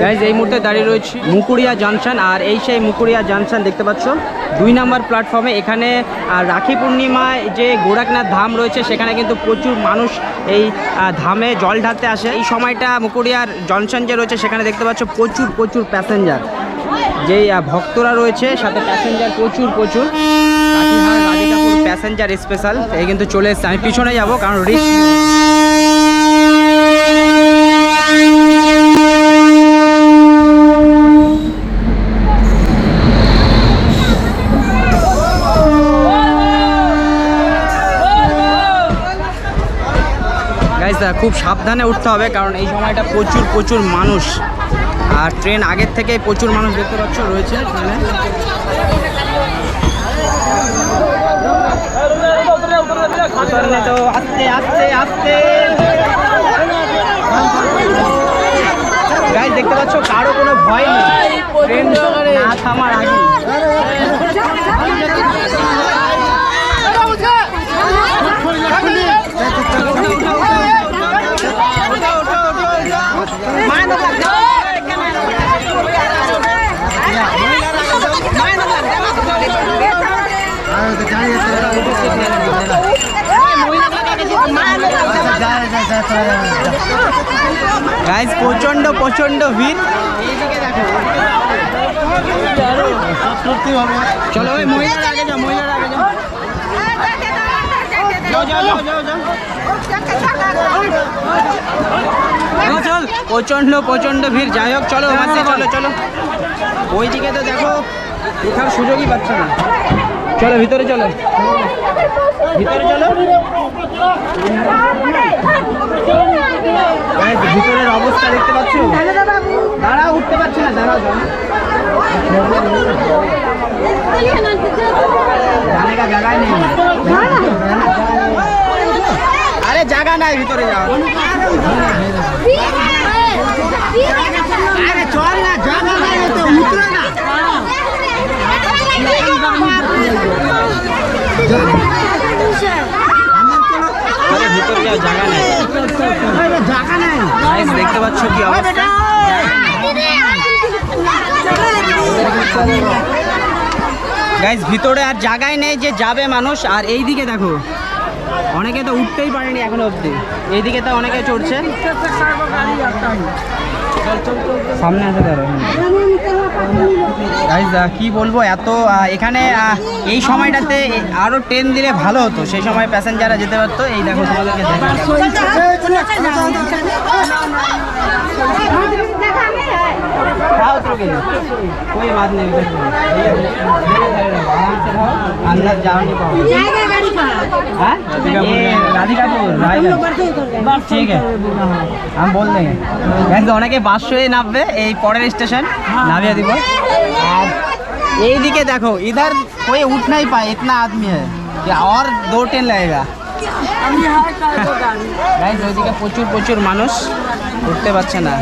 Guys এই মুহূর্তে দাঁড়িয়ে রয়েছে মুকুরিয়া জাংশন, আর এই সেই মুকুরিয়া জাংশন দেখতে পাচ্ছ? দুই নাম্বার প্ল্যাটফর্মে এখানে রাখি পূর্ণিমায় যে গোরাকনাথ ধাম রয়েছে, সেখানে কিন্তু প্রচুর মানুষ এই ধামে জল ঢালতে আসে। এই সময়টা মুকুরিয়ার জনসন যে রয়েছে, সেখানে দেখতে পাচ্ছ প্রচুর প্রচুর প্যাসেঞ্জার যেই ভক্তরা রয়েছে, সাথে প্যাসেঞ্জার প্রচুর প্রচুর। প্যাসেঞ্জার স্পেশাল এই কিন্তু চলে এসছে। আমি পিছনে যাব, কারণ রিস্ক খুব সাবধানে উঠতে হবে কারণ এই সময়টা প্রচুর প্রচুর মানুষ। আর ট্রেন আগের থেকে প্রচুর মানুষ দেখতে পাচ্ছ, রয়েছে ট্রেনে আস্তে আস্তে দেখতে পাচ্ছ, কারও কোনো ভয় নেই। ট্রেন না থামার আগে। গাইজ প্রচণ্ড প্রচণ্ড ভিড়। চলো, ওই মহিলার আগে যাও, মহিলার আগে যাও। চল প্রচণ্ড প্রচণ্ড ভিড়। যাই হোক, চলো চলো চলো। ওইদিকে তো দেখো ওঠার সুযোগই পাচ্ছে না। চলো, ভিতরে চলো। ভিতরে চলো। ভিতরের অবস্থা দেখতে পাচ্ছ? দাঁড়া উঠতে পারছি না, দাঁড়াও আরে, জায়গা নাই ভিতরে যাওয়া ভিতরে দেখতে পাচ্ছ কি অবস্থা গাইস ভিতরে আর জায়গায় নেই যে যাবে মানুষ, আর এইদিকে দেখো। অনেকে তো উঠতেই পারেনি এখনও অবধি। এইদিকে তো অনেকে চড়ছে। সামনে আছে তার। কি বলব এত এখানে এই সময়টাতে আরও ট্রেন দিলে ভালো হতো। সেই সময় প্যাসেঞ্জাররা যেতে পারতো। এই দেখো তোমাদেরকে। खाओ तो के कोई बात नहीं उधर धीरे धीरे रहो, आराम से रहो अंदर जाओ नहीं पाओ हाँ? ये राधिकापुर रायगंज ठीक है हम बोल देंगे वैसे অনেকে বাসে নামবে এই পরের স্টেশন নামিয়ে দিব আর এইদিকে দেখো इधर कोई उठ नहीं पाए इतना आदमी है कि और दो ट्रेन लगेगा গাইজ ওইদিকে প্রচুর প্রচুর মানুষ উঠতে পারছে না।